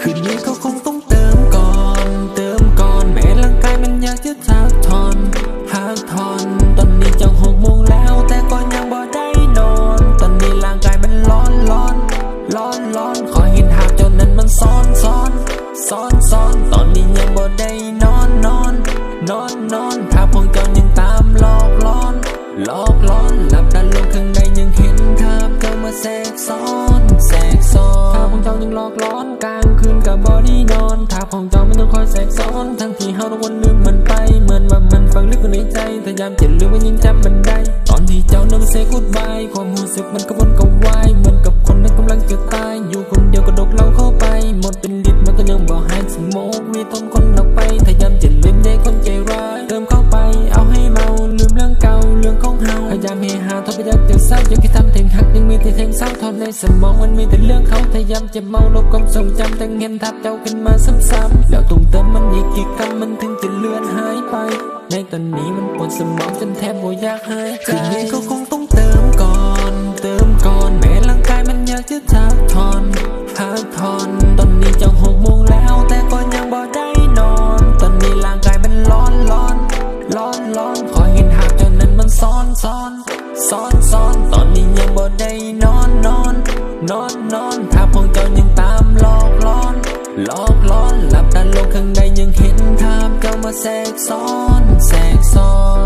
คืนนี้ก็คงต้องเติมก่อน เติมก่อนแม้ร่างกายมันอยากจะทักทอนพักทอนตอนนี้จะหกโมงแล้ว แต่ก็ยังบ่ได้นอน ตอนนี้ร่างกายมันร้อนร้อนร้อนร้อนขอเห็นหากจ้านั้นมันซ้อนซ้อนซ้อนซ้อนตอนนี้ยังบ่ได้นอนนอนนอนนอนถ้าพวกเจ้ายังตามหลอกล้อนหลอกล้อนหลับตาลงข้างในยังเห็นภาพเจ้ามาแทรกซ้อน ยังหลอกล้อนกลางคืนกับบอดี้นอนถ้าพวกเจ้าไม่ต้องคอยแทรกซ้อน ทั้งที่เฮาทุกวันลืมมันไป เหมือนว่ามันฝังลึกอยู่ในใจพยายามจะลืมมันยังจำมันได้ ตอนที่เจ้านั้นเซกูดบายความรู้สึกมันกระวนกระวายเหมือนกับคนนั้นกำลังจะตาย อยู่คนเดียวก็ดกเหล้าเข้าไป หมดเป็นลิตรมันก็ยังบ่หายสโมกมีต้นคนออกไปพยายามจะลืมได้คนใจร้ายเติมเข้าไป เอาให้เมาลืมเรื่องเก่าเรื่องของเฮาพยายามเฮฮาทบไปยักจะเศร้าอยากให้ทำ ที่เพลงเศร้าทอนในสมองมันมีแต่เรื่องเขาพยายามจะเมาลบความทรงจำแต่เงินทับเจ้าขึ้นมาซ้ำๆแล้วตุ้งเติมมันอีกกี่คำมันถึงจะเลือนหายไป ในตอนนี้มันปวดสมองจนแทบบ่อยากหายใจคืนนี้ก็คง ซ้อนซ้อนซ้อนตอนนี้ยังบ่ได้นอนนอนนอนนอนถ้าพวกเจ้ายังตามหลอกล้อนหลอกล้อนหลับตาลงข้างในยังเห็นภาพเจ้ามาแทรกซ้อนแทรกซ้อน